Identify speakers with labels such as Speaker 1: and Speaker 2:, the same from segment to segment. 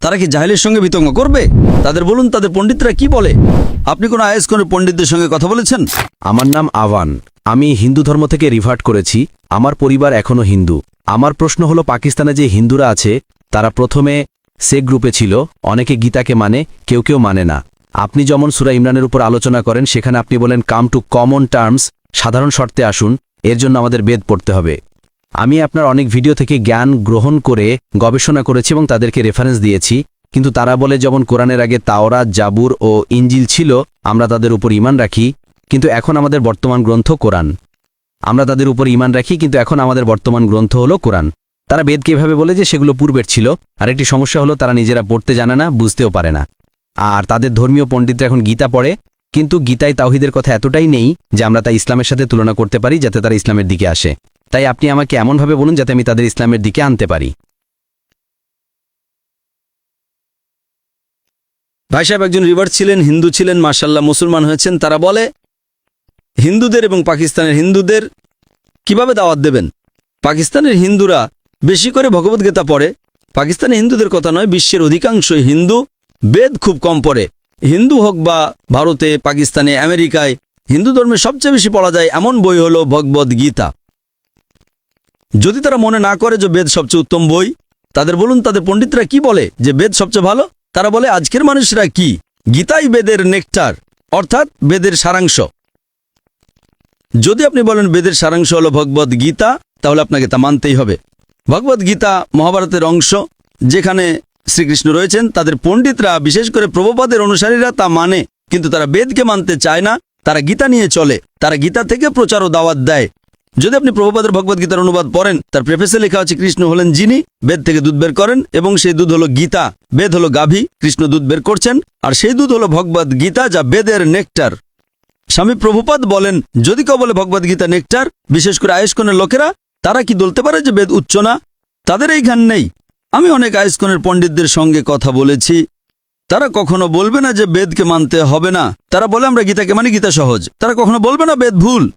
Speaker 1: তারা কি জাহেলের সঙ্গে বিতঙ্গ করবে? তাদের বলুন, তাদের পণ্ডিতরা কি বলে? আপনি কোনো আয়েস কোন পণ্ডিতদের সঙ্গে কথা বলেছেন?
Speaker 2: আমার নাম আওয়ান। আমি হিন্দু ধর্ম থেকে রিভার্ট করেছি। আমার পরিবার এখনও হিন্দু। আমার প্রশ্ন হলো, পাকিস্তানে যে হিন্দুরা আছে, তারা প্রথমে শেখ গ্রুপে ছিল। অনেকে গীতাকে মানে কেউ কেউ মানে না। আপনি যেমন সুরা ইমরানের উপর আলোচনা করেন, সেখানে আপনি বলেন, কাম টু কমন টার্মস, সাধারণ শর্তে আসুন, এর জন্য আমাদের বেদ পড়তে হবে। আমি আপনার অনেক ভিডিও থেকে জ্ঞান গ্রহণ করে গবেষণা করেছি এবং তাদেরকে রেফারেন্স দিয়েছি। কিন্তু তারা বলে, যেমন কোরআনের আগে তাওরাত, জাবুর ও ইঞ্জিল ছিল, আমরা তাদের উপর ইমান রাখি, কিন্তু এখন আমাদের বর্তমান গ্রন্থ কোরআন। আমরা তাদের উপর ইমান রাখি, কিন্তু এখন আমাদের বর্তমান গ্রন্থ হলো কোরআন। তারা বেদকে এভাবে বলে যে, সেগুলো পূর্বের ছিল। আর একটি সমস্যা হলো, তারা নিজেরা পড়তে জানে না, বুঝতেও পারে না। আর তাদের ধর্মীয় পণ্ডিতরা এখন গীতা পড়ে, কিন্তু গীতায় তাওহিদের কথা এতটাই নেই যে আমরা তা ইসলামের সাথে তুলনা করতে পারি, যাতে তারা ইসলামের দিকে আসে। তাই আপনি আমাকে এমনভাবে বলুন যাতে আমি তাদের ইসলামের দিকে আনতে পারি।
Speaker 1: ভাই সাহেব একজন রিভার ছিলেন, হিন্দু ছিলেন মার্শাল্লাহ মুসলমান হয়েছেন, তারা বলে, হিন্দুদের এবং পাকিস্তানের হিন্দুদের কীভাবে দাওয়াত দেবেন? পাকিস্তানের হিন্দুরা বেশি করে ভগবদ্গীতা পড়ে। পাকিস্তানের হিন্দুদের কথা নয়, বিশ্বের অধিকাংশ হিন্দু, বেদ খুব কম পড়ে। হিন্দু হোক বা ভারতে, পাকিস্তানে, আমেরিকায়, হিন্দু ধর্মে সবচেয়ে বেশি পড়া যায় এমন বই হলো ভগবদ গীতা। যদি তারা মনে না করে যে বেদ সবচেয়ে উত্তম বই, তাদের বলুন, তাদের পণ্ডিতরা কি বলে যে বেদ সবচেয়ে ভালো? তারা বলে, আজকের মানুষরা কি? গীতাই বেদের নেকটার, অর্থাৎ বেদের সারাংশ। যদি আপনি বলেন বেদের সারাংশ হল ভগবদ গীতা, তাহলে আপনাকে তা মানতেই হবে। ভগবদ গীতা মহাভারতের অংশ, যেখানে শ্রীকৃষ্ণ রয়েছেন, তাদের পণ্ডিতরা, বিশেষ করে প্রভুপাদের অনুসারীরা তা মানে কিন্তু তারা বেদকে মানতে চায় না, তারা গীতা নিয়ে চলে। তারা গীতা থেকে প্রচার ও দাওয়াত দেয়। যদি আপনি প্রভুপাদের ভগবদ্গীতার অনুবাদ পড়েন, তার প্রেফেসে লেখা আছে, কৃষ্ণ হলেন যিনি, বেদ থেকে দুধ বের করেন, এবং সেই দুধ হলো গীতা, বেদ হলো গাভী, কৃষ্ণ দুধ বের করছেন, আর সেই দুধ হলো ভগবদ গীতা, যা বেদের নেকটার। স্বামী প্রভুপাদ বলেন, যদি কেউ বলে ভগবদ্গীতা নেকটার, বিশেষ করে আয়স্কনের লোকেরা, তারা কি বলতে পারে যে বেদ উচ্চ না? তাদের এই জ্ঞান নেই। আমি অনেক আয়স্কনের পণ্ডিতদের সঙ্গে কথা বলেছি। তারা কখনো বলবে না যে বেদকে মানতে হবে না। তারা বলে, আমরা গীতাকে মানে গীতা সহজ। তারা কখনো বলবে না বেদ ভুল।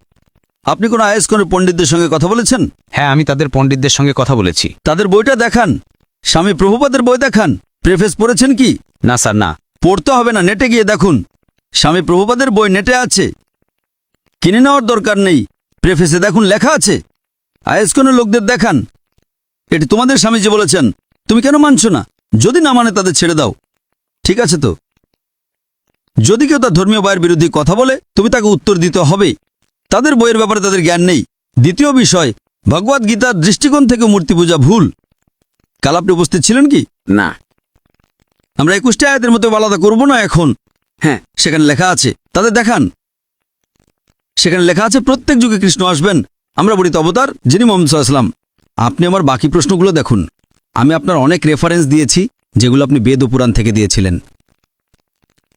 Speaker 1: আপনি কোনো আয়স্কনের পণ্ডিতদের সঙ্গে কথা বলেছেন?
Speaker 3: হ্যাঁ আমি তাদের পণ্ডিতদের সঙ্গে কথা বলেছি।
Speaker 1: তাদের বইটা দেখান। স্বামী প্রভুপাদের বই দেখান। প্রেফেস পড়েছেন কি?
Speaker 3: না স্যার না।
Speaker 1: পড়তে হবে না নেটে গিয়ে দেখুন। স্বামী প্রভুপাদের বই নেটে আছে। কিনে নেওয়ার দরকার নেই। প্রেফেসে দেখুন লেখা আছে। আয়েসকনের লোকদের দেখান। এটি তোমাদের স্বামীজি বলেছেন। তুমি কেন মানছো না? যদি না মানে তাদের ছেড়ে দাও। ঠিক আছে তো? যদি কেউ তার ধর্মীয় বায়ের বিরুদ্ধে কথা বলে তুমি তাকে উত্তর দিতে হবে তাদের বইয়ের ব্যাপারে তাদের জ্ঞান নেই। দ্বিতীয় বিষয় ভগবদ গীতার দৃষ্টিকোণ থেকে মূর্তি পূজা ভুল। কাল আপনি উপস্থিত ছিলেন কি?
Speaker 3: না।
Speaker 1: আমরা একুশটি আয়াতের মতো আলাদা করব না এখন।
Speaker 3: হ্যাঁ।
Speaker 1: সেখানে লেখা আছে তাদের দেখান। সেখানে লেখা আছে প্রত্যেক যুগে কৃষ্ণ আসবেন। আমরা বলি অবতার যিনি মোহাম্মদ সাল্লাম আপনি আমার বাকি প্রশ্নগুলো দেখুন। আমি আপনার অনেক রেফারেন্স দিয়েছি যেগুলো আপনি বেদ ও পুরাণ থেকে দিয়েছিলেন।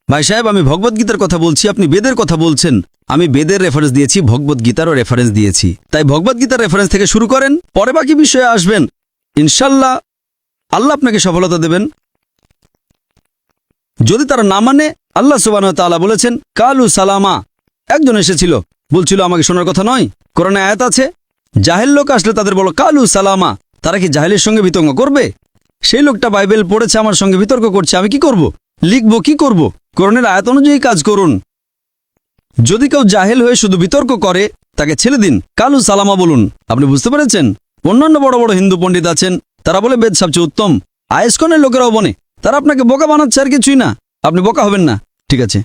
Speaker 1: ভাই সাহেব, আমি ভগবদ্গীতার কথা বলছি, আপনি বেদের কথা বলছেন। আমি বেদের রেফারেন্স দিয়েছি ভগবদ্গীতারও রেফারেন্স দিয়েছি। তাই ভগবদ্গীতার রেফারেন্স থেকে শুরু করেন, পরে বাকি বিষয়ে আসবেন। ইনশাল্লাহ আল্লাহ আপনাকে সফলতা দেবেন। যদি তারা না মানে আল্লাহ সুবান তাআলা বলেছেন, কালু সালামা। একজন এসেছিল, বলছিল, আমাকে শোনার কথা নয়, কোরআনে আয়াত আছে। জাহেল লোক আসলে তাদের বলো কালু সালামা। তারা কি জাহেলের সঙ্গে বিতঙ্গ করবে? সেই লোকটা বাইবেল পড়েছে, আমার সঙ্গে বিতর্ক করছে, আমি কি করব? লিখব, কি করব? কোরআনের আয়াত অনুযায়ী কাজ করুন। যদি কেউ জাহেল হয়ে শুধু বিতর্ক করে, তাকে ছেড়ে দিন। কালু সালামা বলুন। আপনি বুঝতে পেরেছেন? অন্যান্য বড় বড় হিন্দু পণ্ডিত আছেন, তারা বলে বেদ সবচেয়ে উত্তম। আয়েসকনের লোকেরাও বনে তারা আপনাকে বোকা বানাচ্ছে আর কিছুই না। আপনি বোকা হবেন না। ঠিক আছে।